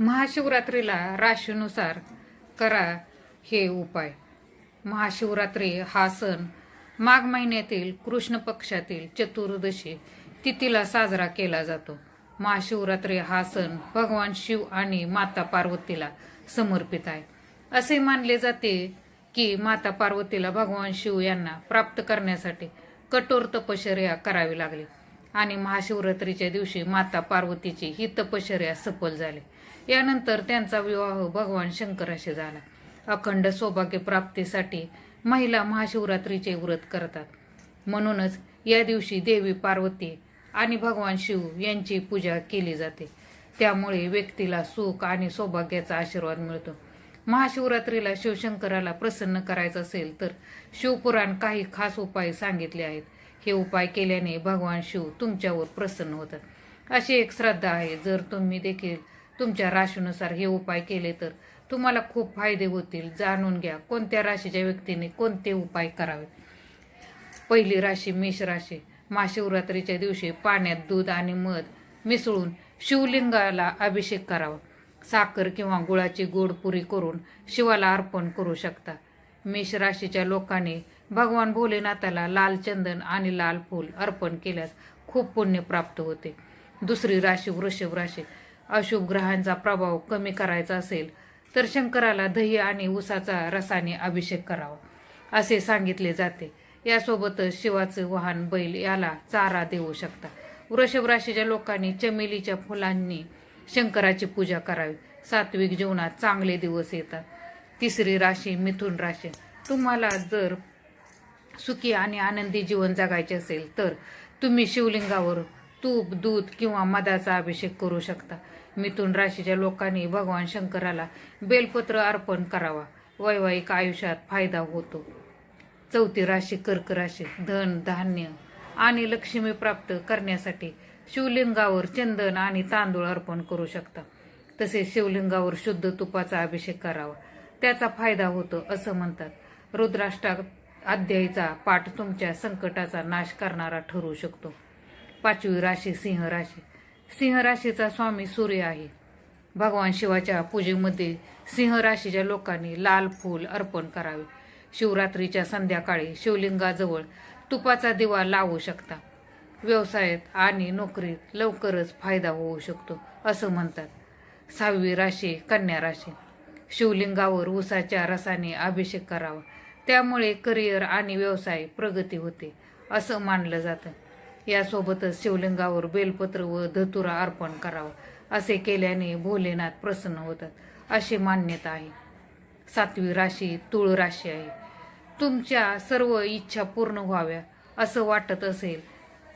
महाशिवरात्रीला राशीनुसार करा हे उपाय. महाशिवरात्री हा सण माघ महिन्यातील कृष्ण पक्षातील चतुर्दशी तिथीला साजरा केला जातो. महाशिवरात्री हा सण भगवान शिव आणि माता पार्वतीला समर्पित आहे. असे मानले जाते की माता पार्वतीला भगवान शिव यांना प्राप्त करण्यासाठी कठोर तपश्चर्या करावी लागली. आणि महाशिवरात्रीच्या दिवशी माता पार्वतीची ही तपश्चर्या सफल झाली. यानंतर त्यांचा विवाह भगवान शंकराशी झाला. अखंड सौभाग्य प्राप्तीसाठी महिला महाशिवरात्रीचे व्रत करतात. म्हणूनच या दिवशी देवी पार्वती आणि भगवान शिव यांची पूजा केली जाते. त्यामुळे व्यक्तीला सुख आणि सौभाग्याचा आशीर्वाद मिळतो. महाशिवरात्रीला शिवशंकराला प्रसन्न करायचं असेल तर शिवपुराण काही खास उपाय सांगितले आहेत. हे उपाय केल्याने भगवान शिव तुमच्यावर प्रसन्न होतात. अशी एक श्रद्धा आहे. जर तुम्ही देखील तुमच्या राशीनुसार हे उपाय केले तर तुम्हाला खूप फायदे होतील. जाणून घ्या कोणत्या राशीच्या व्यक्तीने कोणते उपाय करावे पहिली राशी मेष राशी. महाशिवरात्रीच्या दिवशी पाण्यात दूध आणि मध मिसळून शिवलिंगाला अभिषेक करावा. साखर किंवा गुळाची गोड पुरी करून शिवाला अर्पण करू शकता. मेष राशीच्या लोकांनी भगवान भोलेनाथाला लाल चंदन आणि लाल फूल अर्पण केल्यास खूप पुण्य प्राप्त होते. दुसरी राशी वृषभ राशी. अशुभ ग्रहांचा प्रभाव कमी करायचा असेल तर शंकराला दही आणि उसाचा रसाने अभिषेक करावा असे सांगितले जाते. यासोबतच शिवाचे वाहन बैल याला चारा देऊ शकता. वृषभ राशीच्या लोकांनी चमेलीच्या फुलांनी शंकराची पूजा करावी. सात्विक जीवनात चांगले दिवस येतात. तिसरी राशी मिथुन राशी. तुम्हाला जर सुखी आणि आनंदी जीवन जगायचे असेल तर तुम्ही शिवलिंगावर तूप दूध किंवा मधाचा अभिषेक करू शकता. मिथुन राशीच्या लोकांनी भगवान शंकराला बेलपत्र अर्पण करावा. वैवाहिक आयुष्यात फायदा होतो. चौथी राशी कर्क राशी धन धान्य आणि लक्ष्मी प्राप्त करण्यासाठी शिवलिंगावर चंदन आणि तांदूळ अर्पण करू शकता. तसेच शिवलिंगावर शुद्ध तुपाचा अभिषेक करावा. त्याचा फायदा होतो असं म्हणतात. रुद्राष्टा अध्यायीचा पाठ तुमच्या संकटाचा नाश करणारा ठरू शकतो. पाचवी राशी सिंह राशी. सिंह राशीचा स्वामी सूर्य आहे. भगवान शिवाच्या पूजेमध्ये सिंह राशीच्या लोकांनी लाल फूल अर्पण करावे. शिवरात्रीच्या संध्याकाळी शिवलिंगाजवळ तुपाचा दिवा लावू शकता. व्यवसायात आणि नोकरीत लवकरच फायदा होऊ शकतो असं म्हणतात. सहावी राशी कन्या राशी. शिवलिंगावर उसाच्या रसाने अभिषेक करावा. त्यामुळे करिअर आणि व्यवसाय प्रगती होते असं मानलं जातं. यासोबतच शिवलिंगावर बेलपत्र व धतुरा अर्पण करावं असे केल्याने भोलेनाथ प्रसन्न होतात अशी मान्यता आहे. सातवी राशी तुळ राशी आहे. तुमच्या सर्व इच्छा पूर्ण व्हाव्या असं वाटत असेल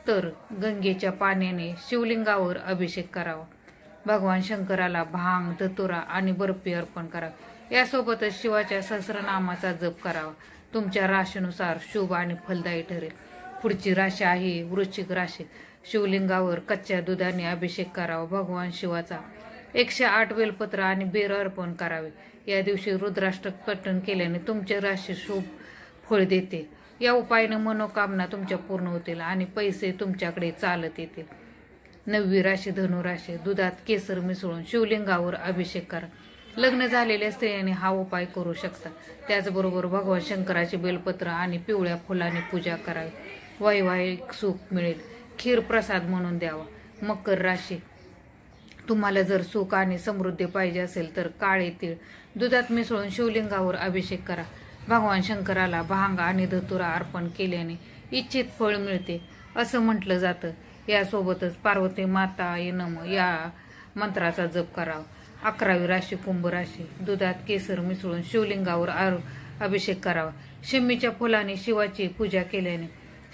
तर गंगेच्या पाण्याने शिवलिंगावर अभिषेक करावा. भगवान शंकराला भांग धतुरा आणि बर्फी अर्पण करावी यासोबतच शिवाच्या सहस्रनामाचा जप करावा. तुमच्या राशीनुसार शुभ आणि फलदायी ठरेल. पुढची राशी आहे वृश्चिक राशी. शिवलिंगावर कच्च्या दुधाने अभिषेक करावा. भगवान शिवाचा एकशे आठ बेलपत्र आणि बेर अर्पण करावे. या दिवशी रुद्राष्टक पठण केल्याने तुमचे राशी शुभ फळ देते. या उपायाने मनोकामना तुमच्या पूर्ण होतील आणि पैसे तुमच्याकडे चालत येतील. नववी राशी धनुराशी दुधात केसर मिसळून शिवलिंगावर अभिषेक करा. लग्न झालेल्या स्त्रियांनी हा उपाय करू शकता. त्याचबरोबर भगवान शंकराचे बेलपत्र आणि पिवळ्या फुलाने पूजा करावी. वैवाहिक सुख मिळेल. खीर प्रसाद म्हणून द्यावा. मकर राशी. तुम्हाला जर सुख आणि समृद्धी पाहिजे असेल तर काळे तीळ दुधात मिसळून शिवलिंगावर अभिषेक करा. भगवान शंकराला भांग आणि धतुरा अर्पण केल्याने इच्छित फळ मिळते. असं म्हटलं जातं. यासोबतच पार्वती माता ये नम या मंत्राचा जप करावा. अकरावी राशी कुंभ राशी दुधात केसर मिसळून शिवलिंगावर आर अभिषेक करावा. शमीच्या फुलाने शिवाची पूजा केल्याने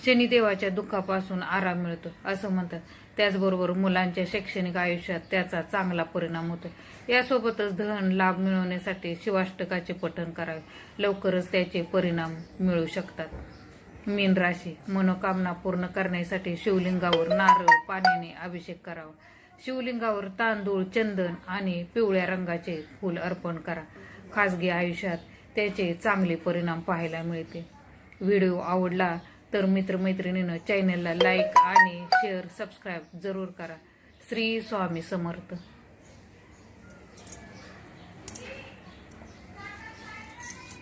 शनिदेवाच्या दुःखापासून आराम मिळतो असं म्हणतात. त्याचबरोबर मुलांच्या शैक्षणिक आयुष्यात त्याचा चांगला परिणाम होतो. यासोबतच धन लाभ मिळवण्यासाठी शिवाष्टकाचे पठण करावे. लवकरच त्याचे परिणाम मिळू शकतात. मीन राशी मनोकामना पूर्ण करण्यासाठी शिवलिंगावर नारळ पाण्याने अभिषेक करावा. शिवलिंगावर तांदूळ चंदन आणि पिवळ्या रंगाचे फूल अर्पण करा. खासगी आयुष्यात त्याचे चांगले परिणाम पाहायला मिळते. व्हिडिओ आवडला तर मित्रमैत्रिणीनं चॅनलला लाईक आणि शेअर सबस्क्राईब जरूर करा. श्री स्वामी समर्थ.